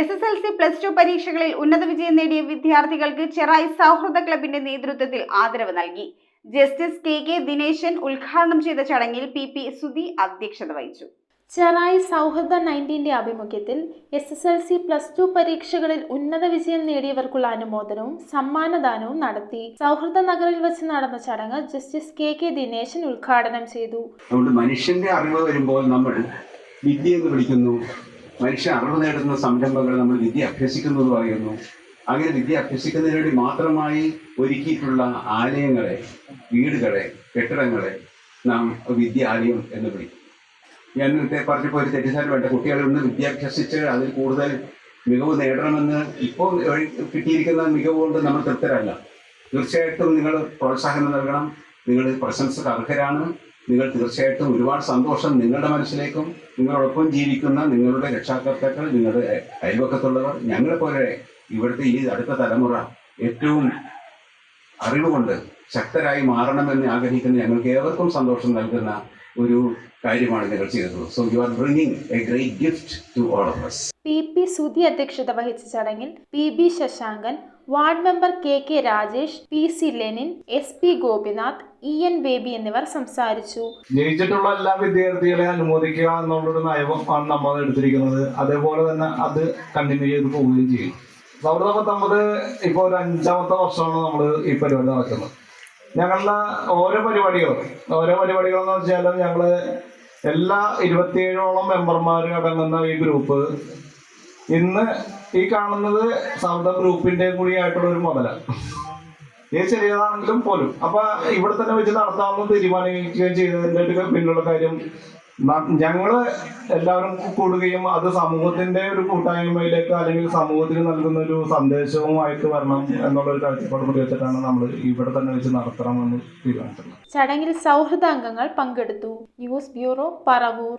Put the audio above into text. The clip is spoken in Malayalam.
S S L C plus two പരീക്ഷകളിൽ ഉന്നത വിജയം നേടിയ വിദ്യാർത്ഥികൾക്ക് ചെറായി സൗഹൃദ ക്ലബിന്റെ നേതൃത്വത്തിൽ ആദരവ് നൽകി. ജസ്റ്റിസ് കെ കെ ദിനേശൻ ഉദ്ഘാടനം ചെയ്ത ചടങ്ങിൽ പി പി സുധി അധ്യക്ഷത വഹിച്ചു. ചെറായി സൗഹൃദ നയന്റീന്റെ ആഭിമുഖ്യത്തിൽ S S L C plus two പരീക്ഷകളിൽ ഉന്നത വിജയം നേടിയവർക്കുള്ള അനുമോദനവും സമ്മാനദാനവും നടത്തി സൗഹൃദ നഗറിൽ വെച്ച് നടന്ന ചടങ്ങ് ജസ്റ്റിസ് കെ കെ ദിനേശൻ ഉദ്ഘാടനം ചെയ്തു. അതുകൊണ്ട് മനുഷ്യന്റെ അറിവ് വരുമ്പോൾ നമ്മൾ വിദ്യ എന്ന് വിളിക്കുന്നു. മനുഷ്യൻ അറിവ് നേടുന്ന സംരംഭങ്ങൾ നമ്മൾ വിദ്യ അഭ്യസിക്കുന്നു എന്ന് പറയുന്നു. അങ്ങനെ വിദ്യ അഭ്യസിക്കുന്നതിന് വേണ്ടി മാത്രമായി ഒരുക്കിയിട്ടുള്ള ആലയങ്ങളെ വീടുകളെ കെട്ടിടങ്ങളെ നാം വിദ്യാലയം എന്ന് വിളിക്കും ഞാൻ നേരത്തെ പറഞ്ഞപ്പോൾ ഒരു തെറ്റിദ്ധാരണ വേണ്ട. കുട്ടികളെ ഒന്ന് വിദ്യ അഭ്യസിച്ച് അതിൽ കൂടുതൽ മികവ് നേടണമെന്ന് ഇപ്പോൾ കിട്ടിയിരിക്കുന്ന മികവ് കൊണ്ട് നമ്മൾ തൃപ്തരല്ല. തീർച്ചയായിട്ടും നിങ്ങൾ പ്രോത്സാഹനം നൽകണം. നിങ്ങൾ പ്രശംസക്ക് അർഹരാണ്. നിങ്ങൾ തീർച്ചയായിട്ടും ഒരുപാട് സന്തോഷം നിങ്ങളുടെ മനസ്സിലേക്കും നിങ്ങളോടൊപ്പം ജീവിക്കുന്ന നിങ്ങളുടെ രക്ഷാകർത്താക്കൾ നിങ്ങളുടെ അയ- അയൽവക്കത്തുള്ളവർ ഞങ്ങളെ പോലെ ഇവിടുത്തെ ഈ അടുത്ത തലമുറ ഏറ്റവും അറിവുകൊണ്ട് ശക്തരായി മാറണമെന്ന് ആഗ്രഹിക്കുന്ന ഞങ്ങൾക്ക് ഏവർക്കും സന്തോഷം നൽകുന്ന ഒരു കാര്യമാണ് നിങ്ങൾ ചെയ്തത് so you are bringing a great gift to all of us. P. P. Sudhi അധ്യക്ഷത വഹിച്ച ചടങ്ങിൽ P. B. Sasankan ward member K K Rajesh P C Lenin S P Gopinath E N Baby എന്നിവർ സംസാരിച്ചു. ജയിച്ചിട്ടുള്ള എല്ലാ വിദ്യാർത്ഥികളെ അനുമോദിക്കുക എന്നുള്ളൊരു നയമാണ് നമ്മൾ എടുത്തിരിക്കുന്നത്. അതേപോലെ തന്നെ അത് കണ്ടിന്യൂ ചെയ്ത് പോവുകയും ചെയ്യും. സൗഹൃദ പത്തൊമ്പത് ഇപ്പോൾ ഒരു അഞ്ചാമത്തെ വർഷമാണ് നമ്മൾ ഈ പരിപാടി നടക്കുന്നത്. ഞങ്ങളുടെ ഓരോ പരിപാടികളും ഓരോ പരിപാടികളെന്ന് വെച്ചാൽ ഞങ്ങൾ എല്ലാ ഇരുപത്തിയേഴോളം മെമ്പർമാർ അടങ്ങുന്ന ഈ ഗ്രൂപ്പ് ഇന്ന് ഈ കാണുന്നത് സൗദ ഗ്രൂപ്പിന്റെ കൂടി ആയിട്ടുള്ള ഒരു മുതലാണ് ഇത് ചെറിയതാണെങ്കിലും പോലും. അപ്പൊ ഇവിടെ തന്നെ വെച്ച് നടത്താമെന്ന് തീരുമാനിക്കുകയും ചെയ്തതിന്റെ പിന്നുള്ള കാര്യം ഞങ്ങൾ എല്ലാവരും കൂടുകയും അത് സമൂഹത്തിന്റെ ഒരു കൂട്ടായ്മയിലേക്ക് അല്ലെങ്കിൽ സമൂഹത്തിന് നൽകുന്ന ഒരു സന്ദേശവുമായിട്ട് വരണം എന്നുള്ള ഒരു കാഴ്ചപ്പാട് വെച്ചിട്ടാണ് നമ്മൾ ഇവിടെ തന്നെ വെച്ച് നടത്തണമെന്ന് തീരുമാനിച്ചത്. ചടങ്ങിൽ സൗഹൃദ അംഗങ്ങൾ പങ്കെടുത്തു. News bureau Paravur.